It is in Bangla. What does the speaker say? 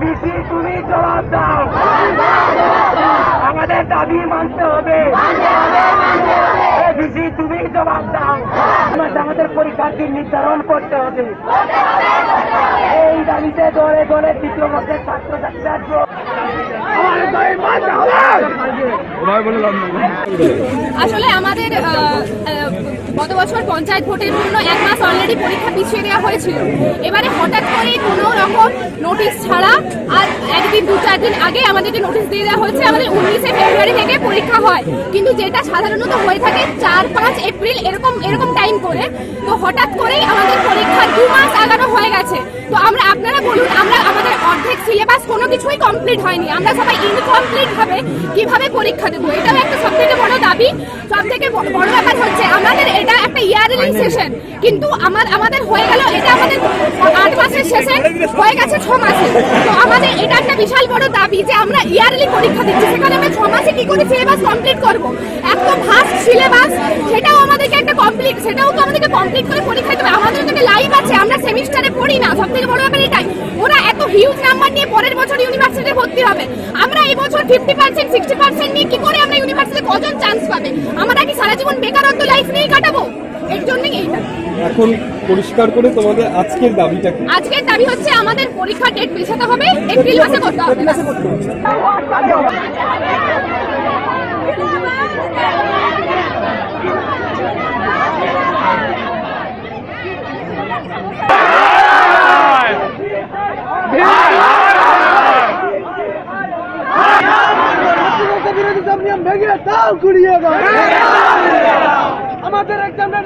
বিসি তুমি জবাব দাও। আমাদের দাবি মানতে হবে। বিসি তুমি জবাব দাও। আমাদের- আমাদের পরীক্ষার্থী নির্ধারণ করতে হবে। এই দাবিতে দলে দলে তৃতীয় বর্ষের ছাত্র ছাত্রীরা আসলে আমাদের গত বছর পঞ্চায়েত ভোটের জন্য এক মাস অলরেডি পরীক্ষা পিছিয়ে দেওয়া হয়েছিল। এবারে হঠাৎ করে কোনো রকম নোটিশ ছাড়া আর একদিন, দু, চার দিন আগে আমাদেরকে নোটিশ দিয়ে দেওয়া হয়েছে, আমাদের উনিশে ফেব্রুয়ারি থেকে পরীক্ষা হয়। কিন্তু যেটা সাধারণত হয়ে থাকে, চার, পাঁচ এপ্রিল এরকম এরকম টাইম করে। তো হঠাৎ করেই আমাদের পরীক্ষা দু মাস আগানো হয়ে গেছে। তো আমরা, আপনারা বলুন, আমরা আমাদের অর্ধেক সিলেবাস কোনো কিছুই কমপ্লিট হয়নি। আমরা সবাই ইনকমপ্লিট ভাবে কীভাবে পরীক্ষা দেবো? এটাও একটা সব থেকে বড় দাবি। সব থেকে বড় ব্যাপার হচ্ছে আমাদের এটা একটা ইয়ারলি সেশন কিন্তু আমার আমাদের হয়ে গেল এটা আমাদের আট মাসের সেশন হয়ে গেছে ছ মাসে। তো আমাদের এটা একটা বিশাল বড় দাবি যে আমরা ইয়ারলি পরীক্ষা দিচ্ছি। সেখানে আমরা ছ মাসে কি করে সিলেবাস কমপ্লিট করব? এত ভাস্ট সিলেবাস সেটাও আমাদেরকে একটা কমপ্লিট সেটাও তো আমাদেরকে কমপ্লিট করে পরীক্ষা দিতে হবে। আমাদের তো লাইভ আছে আমরা সেমিস্টারে পড়ি না। সব থেকে বড় ব্যাপার এটাই। ওরা এত হিউজ নাম্বার নিয়ে পরের বছর ইউনিভার্সিটিতে ভর্তি হবে। আমরা এই বছর ফিফটি পার্সেন্ট সিক্সটি পার্সেন্ট নিয়ে কি করে আমরা ইউনিভার্সিটি কজন চান্স পাবে? আমরা কি সারা জীবন বেকারত্ব লাইফ নিয়েই কাটাবো? এর জন্যই এইটা। এখন পরিষ্কার করে তোমাদের আজকের দাবিটা কি? আজকের দাবি হচ্ছে আমাদের পরীক্ষা ডেট পিছাতে হবে এপ্রিল মাসে করতে হবে। নিয়ম ভেঙে তাও কুড়িয়ে দাও। আমাদের এক্সামটা